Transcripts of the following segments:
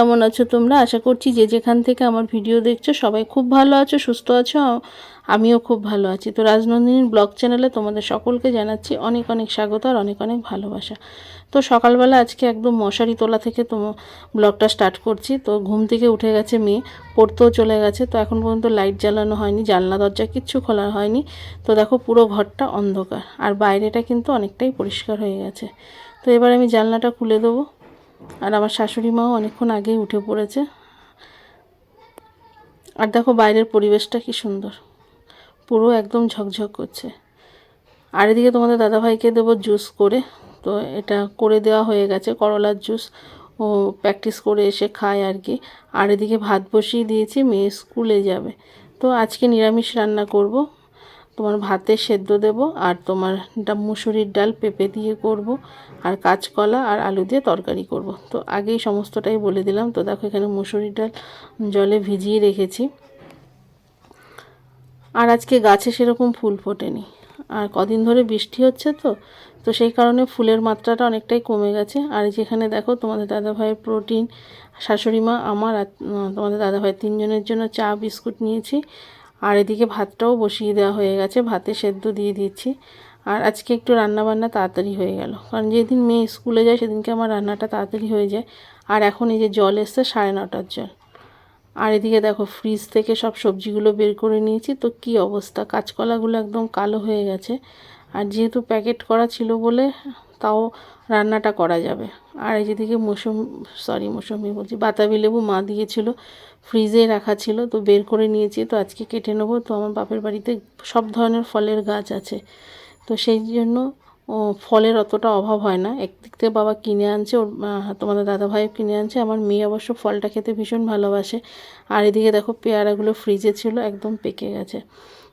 কেমন আছো তোমরা? আশা করছি যে যেখান থেকে আমার ভিডিও দেখছ সবাই খুব ভালো আছো, সুস্থ আছো। আমিও খুব ভালো আছি। তো রাজনন্দিনীর ব্লগ চ্যানেলে তোমাদের সকলকে জানাচ্ছি অনেক অনেক স্বাগত আর অনেক অনেক ভালোবাসা। তো সকালবেলা আজকে একদম মশারি তোলা থেকে তোমার ব্লগটা স্টার্ট করছি। তো ঘুম থেকে উঠে গেছে মেয়ে, পড়তেও চলে গেছে। তো এখন পর্যন্ত লাইট জ্বালানো হয়নি, জানলা, দরজা কিচ্ছু খোলা হয়নি। তো দেখো পুরো ঘরটা অন্ধকার। আর বাইরেটা কিন্তু অনেকটাই পরিষ্কার হয়ে গেছে। তো এবার আমি জানলাটা খুলে দেবো। আর আমার শাশুড়ি মাও অনেকক্ষণ আগেই উঠে পড়েছে। আর দেখো বাইরের পরিবেশটা কি সুন্দর। পুরো একদম ঝকঝক করছে। আর এদিকে তোমাদের দাদাভাইকে দেবো জুস করে। তো এটা করে দেওয়া হয়ে গেছে, করলার জুস। ও প্র্যাকটিস করে এসে খায় আর কি। আর এদিকে ভাত বসিয়ে দিয়েছি, মেয়ে স্কুলে যাবে। তো আজকে নিরামিষ রান্না করব। তোমার ভাতে সেদ্ধ দেব আর তোমার মুসুরির ডাল পেঁপে দিয়ে করব আর কাঁচকলা আর আলু দিয়ে তরকারি করব। তো আগেই সমস্তটাই বলে দিলাম। তো দেখো এখানে মুসুরির ডাল জলে ভিজিয়ে রেখেছি। আর আজকে গাছে সেরকম ফুল ফোটেনি। আর কদিন ধরে বৃষ্টি হচ্ছে তো তো সেই কারণে ফুলের মাত্রাটা অনেকটাই কমে গেছে। আর যেখানে দেখো তোমাদের দাদাভাইয়ের প্রোটিন, শাশুড়ি মা, আমার আর তোমাদের দাদাভাই তিনজনের জন্য চা বিস্কুট নিয়েছি। আর এদিকে ভাতটাও বসিয়ে দেওয়া হয়ে গেছে। ভাতে সেদ্ধ দিয়ে দিচ্ছি। আর আজকে একটু রান্না বান্না তাড়াতাড়ি হয়ে গেল। কারণ যেদিন মেয়ে স্কুলে যায়, সেদিনকে আমার রান্নাটা তাড়াতাড়ি হয়ে যায়। আর এখন এই যে জল এসছে সাড়ে নটার জল। আর এদিকে দেখো ফ্রিজ থেকে সব সবজিগুলো বের করে নিয়েছি। তো কি অবস্থা? কাঁচকলাগুলো একদম কালো হয়ে গেছে। আর যেহেতু প্যাকেট করা ছিল বলে, তাও রান্নাটা করা যাবে। আর এই যেদিকে মৌসুম সরি মৌসুমি বলছি বাতাবি লেবু মা দিয়েছিল ফ্রিজে রাখা ছিল, তো বের করে নিয়েছি, তো আজকে কেটে নেব, তো আমার বাপের বাড়িতে সব ধরনের ফলের গাছ আছে। তো সেই জন্য ফলের অতটা অভাব হয় না। একদিক থেকে বাবা কিনে আনছে, ওর তোমাদের দাদা ভাইও কিনে আনছে, আমার মেয়ে অবশ্য ফলটা খেতে ভীষণ ভালোবাসে। আর এদিকে দেখো পেয়ারাগুলো ফ্রিজে ছিল, একদম পেকে গেছে।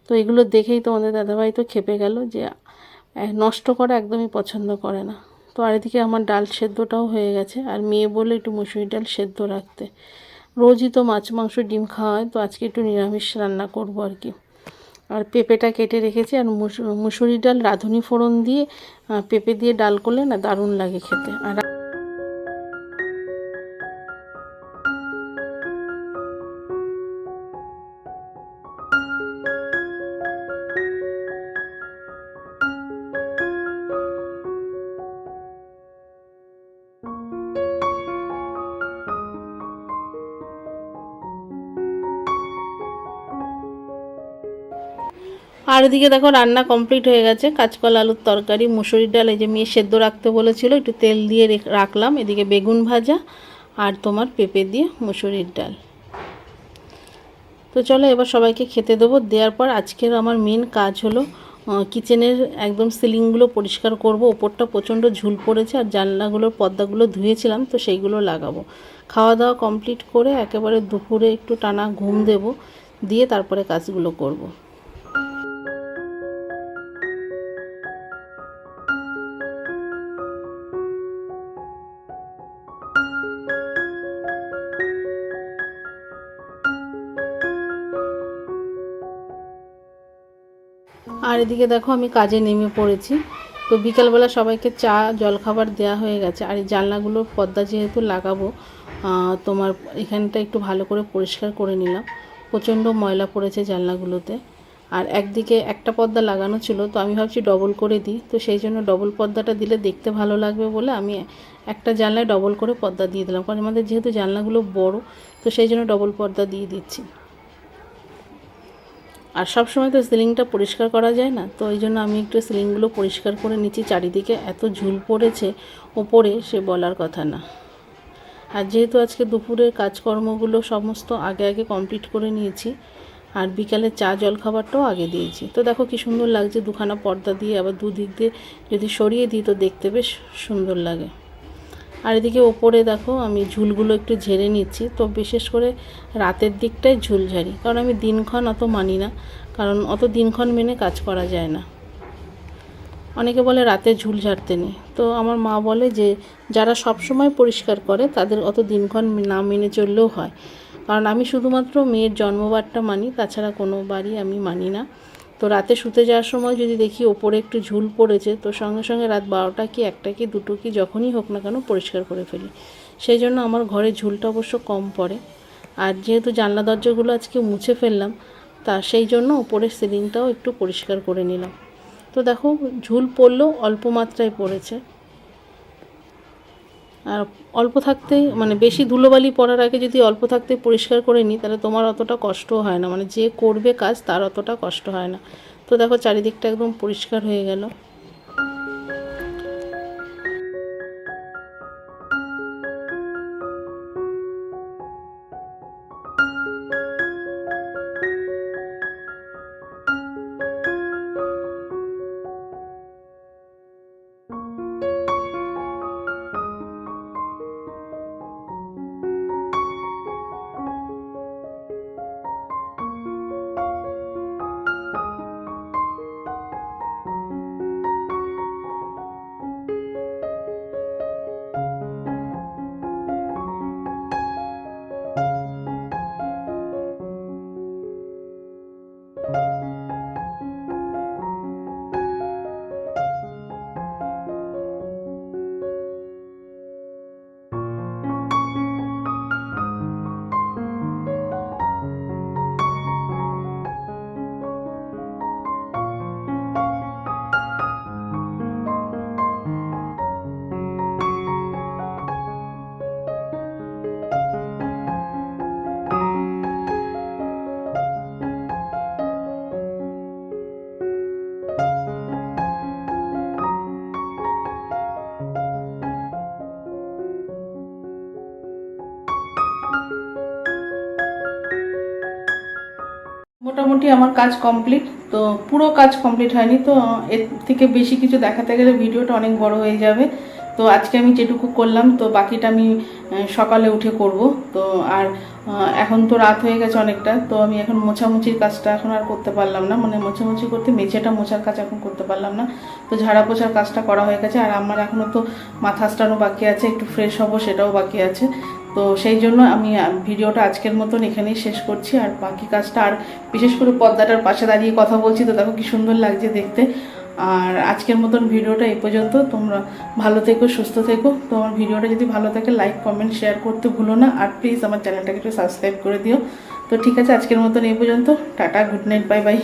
তো এগুলো দেখেই তোমাদের দাদাভাই তো খেপে গেল যে নষ্ট করা একদমই পছন্দ করে না। তো আর এদিকে আমার ডাল সেদ্ধটাও হয়ে গেছে। আর মেয়ে বলে একটু মুসুরি ডাল সেদ্ধ রাখতে। রোজই তো মাছ, মাংস, ডিম খাওয়া হয়, তো আজকে একটু নিরামিষ রান্না করব আর কি। আর পেঁপেটা কেটে রেখেছি, আর মুসু- মুসুরি ডাল রাঁধুনি ফোড়ন দিয়ে পেঁপে দিয়ে ডাল করলে না দারুণ লাগে খেতে। আর আর এদিকে দেখো রান্না কমপ্লিট হয়ে গেছে। কাঁচকলা, আলুর তরকারি মুসুরির ডাল, এই যে মেয়ে সেদ্ধ রাখতে বলেছিল, একটু তেল দিয়ে রেখ- রাখলাম। এদিকে বেগুন ভাজা আর তোমার পেঁপে দিয়ে মুসুরির ডাল। তো চলো এবার সবাইকে খেতে দেবো। দেওয়ার পর আজকের আমার মেন কাজ হলো কিচেনের একদম সিলিংগুলো পরিষ্কার করব। ওপরটা প্রচণ্ড ঝুল পড়েছে আর জানলাগুলোর পর্দাগুলো ধুয়েছিলাম, তো সেইগুলো লাগাবো। খাওয়া দাওয়া কমপ্লিট করে একেবারে দুপুরে একটু টানা ঘুম দেব, দিয়ে তারপরে কাজগুলো করব। আর এদিকে দেখো আমি কাজে নেমে পড়েছি। তো বিকালবেলা সবাইকে চা, জলখাবার দেওয়া হয়ে গেছে। আর এই জানলাগুলোর পর্দা যেহেতু লাগাবো তোমার এখানটা একটু ভালো করে পরিষ্কার করে নিলাম। প্রচণ্ড ময়লা পড়েছে জানলাগুলোতে। আর একদিকে একটা পর্দা লাগানো ছিল, তো আমি ভাবছি ডবল করে দিই। তো সেই জন্য ডবল পর্দাটা দিলে দেখতে ভালো লাগবে বলে আমি একটা জানলায় ডবল করে পর্দা দিয়ে দিলাম। কারণ আমাদের যেহেতু জানলাগুলো বড়, তো সেই জন্য ডবল পর্দা দিয়ে দিচ্ছি। আর সব সময় তো সিলিংটা পরিষ্কার করা যায় না, তো ওই জন্য আমি একটু সিলিংগুলো পরিষ্কার করে নিচ্ছি। চারিদিকে এত ঝুল পড়েছে, ওপরে সে বলার কথা না। আর যেহেতু আজকে দুপুরের কাজকর্মগুলো সমস্ত আগে আগে কমপ্লিট করে নিয়েছি, আর বিকালে চা জল খাবারটাও আগে দিয়েছি। তো দেখো কি সুন্দর লাগছে, দুখানা পর্দা দিয়ে আবার দুদিক দিয়ে যদি সরিয়ে দিই তো দেখতে বেশ সুন্দর লাগে। আর এদিকে ওপরে দেখো আমি ঝুলগুলো একটু ঝেড়ে নিচ্ছি। তো বিশেষ করে রাতের দিকটাই ঝুল ঝাড়ি, কারণ আমি দিনক্ষণ অত মানি না, কারণ অত দিনক্ষণ মেনে কাজ করা যায় না। অনেকে বলে রাতে ঝুল ঝাড়তে নেই। তো আমার মা বলে যে, যারা সব সময় পরিষ্কার করে, তাদের অত দিনক্ষণ না মেনে চললেও হয়। কারণ আমি শুধুমাত্র মেয়ের জন্মবারটা মানি, তাছাড়া কোনো বারই আমি মানি না। তো রাতে শুতে যাওয়ার সময় যদি দেখি ওপরে একটু ঝুল পড়েছে, তো সঙ্গে সঙ্গে রাত বারোটা কি একটা কি দুটো কি যখনই হোক না কেন পরিষ্কার করে ফেলি। সেই জন্য আমার ঘরে ঝুলটা অবশ্য কম পড়ে। আর যেহেতু জানলা দরজাগুলো আজকে মুছে ফেললাম, তা সেই জন্য ওপরের সিলিংটাও একটু পরিষ্কার করে নিলাম। তো দেখো, ঝুল পড়লেও অল্প মাত্রায় পড়েছে। আর অল্প থাকতে মানে বেশি ধুলোবালি পড়ার আগে যদি অল্প থাকতে পরিষ্কার করে নিই, তাহলে তোমার অতটা কষ্ট হয় না। মানে যে করবে কাজ, তার অতটা কষ্ট হয় না। তো দেখো, চারিদিকটা একদম পরিষ্কার হয়ে গেল। মোটামুটি আমার কাজ কমপ্লিট তো পুরো কাজ কমপ্লিট হয়নি, তো এর থেকে বেশি কিছু দেখাতে গেলে ভিডিওটা অনেক বড় হয়ে যাবে। তো আজকে আমি যেটুকু করলাম, তো বাকিটা আমি সকালে উঠে করব। তো আর এখন তো রাত হয়ে গেছে অনেকটা, তো আমি এখন মোছামুছির কাজটা এখন আর করতে পারলাম না। মানে মোছামুছি করতে, মেঝেটা মোছার কাজ এখন করতে পারলাম না। তো ঝাড়া পোছার কাজটা করা হয়ে গেছে, আর আমার এখনও তো মাথা আসটানো বাকি আছে, একটু ফ্রেশ হব সেটাও বাকি আছে। তো সেই জন্য আমি ভিডিওটা আজকের মতন এখানেই শেষ করছি। আর বাকি কাজটা আর বিশেষ করে পর্দাটার পাশে দাঁড়িয়ে কথা বলছি তো দেখো কি সুন্দর লাগছে দেখতে। আর আজকের মতন ভিডিওটা এই পর্যন্ত। তোমরা ভালো থেকো, সুস্থ থেকো। তো আমার ভিডিওটা যদি ভালো থাকে লাইক কমেন্ট শেয়ার করতে ভুলো না। আর প্লিজ আমার চ্যানেলটাকে একটু সাবস্ক্রাইব করে দিও। তো ঠিক আছে, আজকের মতন এই পর্যন্ত। Tata good night bye bye